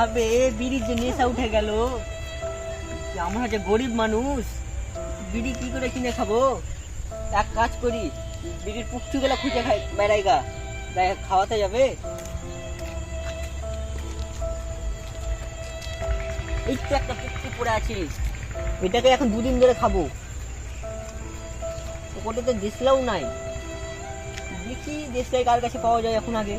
ভাবে বিড়ির যে নেশা উঠে গেল। আমরা যে গরিব মানুষ, বিড়ি কি করে কিনে খাব? এক কাজ করি, বিড়ির পুকচুগুলো খুঁজে খাই, বেড়াই গা। খাওয়াতে যাবে। এই তো একটা পুকচু পড়ে আছিস এটাকে এখন দুদিন ধরে খাব। ওটা তো দেশলাও নাই। দেখি দেশলাই কার কাছে পাওয়া যায় এখন আগে।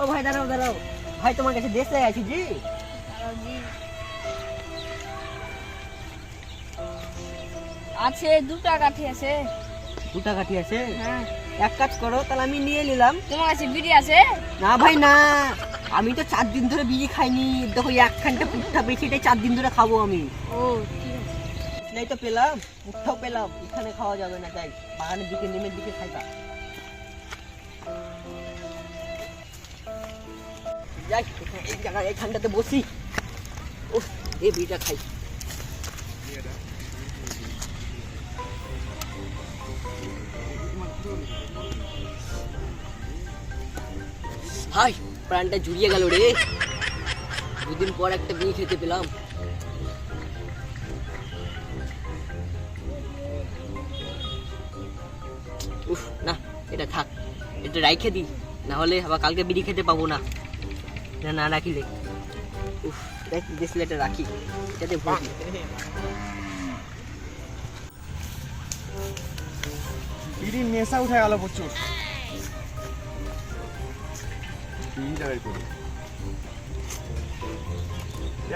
ও ভাই দাঁড়াও দাঁড়াও। ভাই তোমার কাছে দেশলাই আছে জি। আছে দুটা কাঠি আছে। দুটা কাঠি আছে? হ্যাঁ। এক কাজ করো তাহলে আমি নিয়ে নিলাম। তোমার কাছে বিড়ি আছে? না ভাই না। আমি তো চার দিন ধরে বিড়ি খাইনি। দেখো একখানটা পুঠা বেশি এটাই চার দিন ধরে খাব আমি। ও দেশলাই তো পেলাম পুঠাও পেলাম। এখানে খাওয়া যাবে না তাই বাগানের দিকে নেমের দিকে খাইবা। যাই বসি। এই বিড়িটা খাই। হাই, প্রাণটা জুড়িয়ে গেল রে। দুদিন পর একটা বিড়ি খেতে পেলাম। উফ, না, এটা থাক। এটা রাইখে দিই। না হলে আবার কালকে বিড়ি খেতে পাবো না। এটা না রাখিলে উফ, দেখ দেখলে এটা রাখি। এটাতে ভরি বিড়ির নেশা উঠে গেল প্রচুর।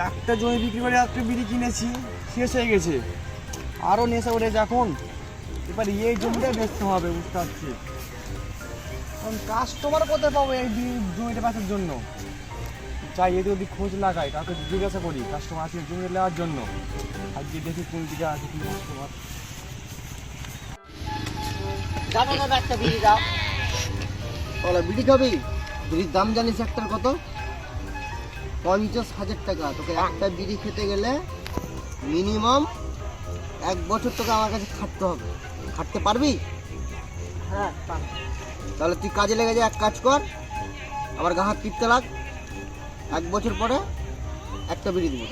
একটা জমি বিক্রি করে একটা বিড়ি কিনেছি, শেষ হয়ে গেছে। আরও নেশা উঠেছে এখন। এবার এই জমিটা বেচতে হবে, বুঝতে পারছি কাস্টমার কোথায় পাবো এই জমিটা বেচার জন্য? যাই এদিক ওদিক খোঁজ লাগাই কাউকে জিজ্ঞাসা করি কাস্টমার আছে জমি নেওয়ার জন্য। আজকে দেখি কোন দিকে আছে কি কাস্টমার দাদা দাদা একটা বিড়ি দাও। ওলা বিড়ি খাবি? বিড়ির দাম জানিস একটার কত? পঞ্চাশ হাজার টাকা। তোকে একটা বিড়ি খেতে গেলে মিনিমাম এক বছর তোকে আমার কাছে খাটতে হবে। খাটতে পারবি? হ্যাঁ। তাহলে তুই কাজে লেগে যা এক কাজ কর। আমার গা হাত টিপতে লাগ। এক বছর পরে একটা বিড়ি দিব।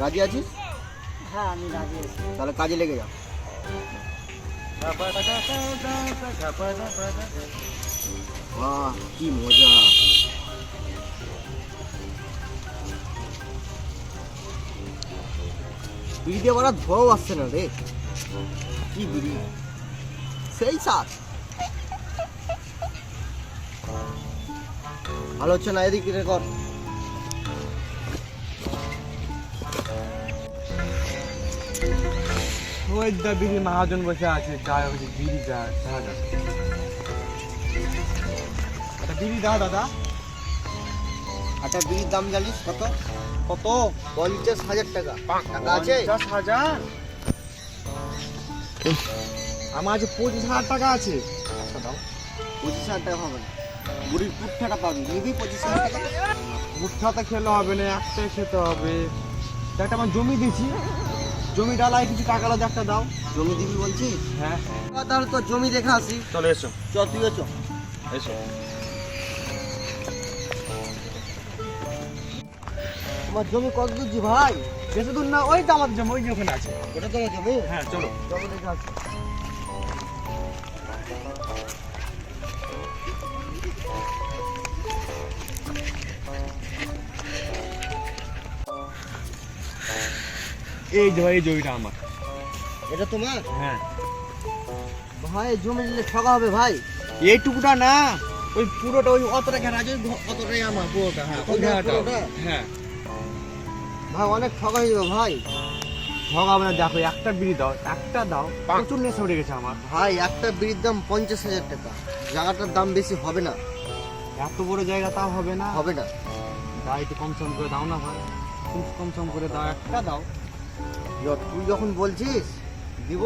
রাজি আছিস? হ্যাঁ আমি রাজি আছি। তাহলে কাজে লেগে যাও। বাহ কি মজা। বিড়ি দিয়ে বড় ধোয়াও আসছে না রে। কি বিড়ি? সেই সাত ভালো হচ্ছে না এদিক কর। ওই দা বিড়ি মহাজন বসে আছে গায়ে বসে বিড়ি যাক একটা বিড়ি দাও দাদা। একটা বিড়ির দাম জানিস কত? কত? পঞ্চাশ হাজার টাকা। টাকা আছে? পঞ্চাশ হাজার? আমার আছে পঁচিশ হাজার টাকা আছে। একটা দাও। পঁচিশ হাজার টাকা হবে না। বুড়ির পুট্টাটা পাবি। নিবি পঁচিশ হাজার টাকা। মুঠাতে খেলে হবে না একটাই খেতে হবে। একটা আমার জমি দিয়েছি। জমি ডালায় কিছু টাকা লাগে একটা দাও। জমি দিবি বলছিস হ্যাঁ হ্যাঁ। তাহলে তো জমি দেখে আসি। চলে এসো। চ তুই এসো এসো। তোমার জমি কত দূর ভাই? বেশি দূর না ওই তো আমার জমি ওই যে ওখানে আছে। ওটা তোমার জমি? হ্যাঁ চলো। জমি দেখে আসি। এই যে ভাই এই জমিটা আমার। এটা তোমার? হ্যাঁ। ভাই জমি নিলে ঠকা হবে ভাই। এইটুকুটা না ওই পুরোটা ওই অতটা ঘেরা আছে? অতটাই আমার পুরোটা হ্যাঁ ওই ঘেরাটা হ্যাঁ। ভাই অনেক ঠকা হয়ে যাবে ভাই। ঠগাবে না দেখো একটা বিড়ি দাও একটা দাও প্রচুর নেশা উঠে গেছে আমার। ভাই একটা বিড়ির দাম পঞ্চাশ হাজার টাকা। জায়গাটার দাম বেশি হবে না। এত বড় জায়গা তাও হবে না। হবে না। দাও একটু কম সম করে দাও না ভাই। কম সম করে দাও একটা দাও। তুই যখন বলছিস দিব।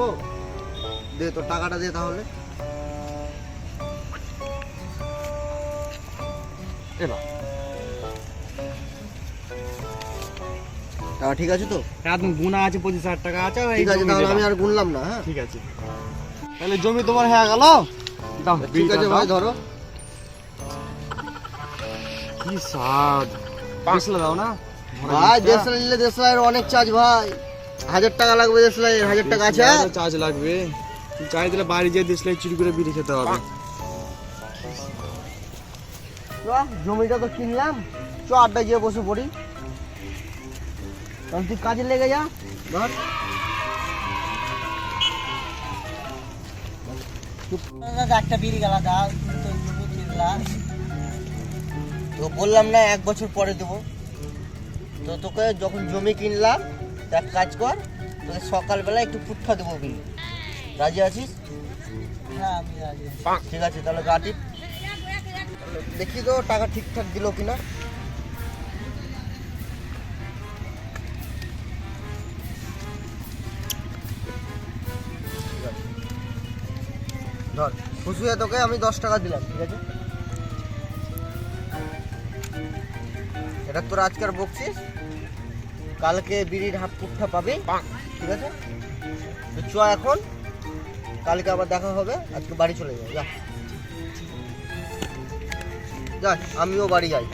দে তোর টাকাটা দে তাহলে। টাকা ঠিক আছে তো? একদম গুণা আছে পঁচিশ হাজার টাকা আছে ঠিক আছে তাহলে আমি আর গুনলাম না হ্যাঁ? ঠিক আছে। তাহলে জমি তোমার হয়ে গেল? দাও ঠিক আছে ভাই ধরো। কি স্বাদ। পিছলে দাও না? ভাই দেশলাই নিলে দেশলাইয়ের অনেক চার্জ ভাই। হাজার টাকা লাগবে দেশলাইয়ের হাজার টাকা আছে? চার্জ লাগবে। চাই দিলে বাড়ি যেয়ে দিসলে চুরি করে বিড়ি খেতে হবে। জমিটা তো কিনলাম। চ আড্ডা গিয়ে বসে পড়ি। তাহলে তুই কাজে লেগে যা। ধর। একটা বিড়ি গেলা দাও। তো বললাম না এক বছর পরে দেবো। তো তোকে যখন জমি কিনলাম এক কাজ কর তোকে সকালবেলা একটু পুট্টা দেবো বিড়ি রাজি আছিস? হ্যাঁ আমি রাজি ঠিক আছে তাহলে গাড়ি দেখি তো টাকা ঠিকঠাক দিল কিনা। ধর খুশি হয়ে তোকে আমি দশ টাকা দিলাম ঠিক আছে? এটা তোর আজকের বকছিস? কালকে বিড়ির হাফ পুট্টা পাবি। ঠিক আছে? তো চ এখন। কালকে আবার দেখা হবে। আজকে বাড়ি চলে যাও যা। যা আমিও বাড়ি যাই।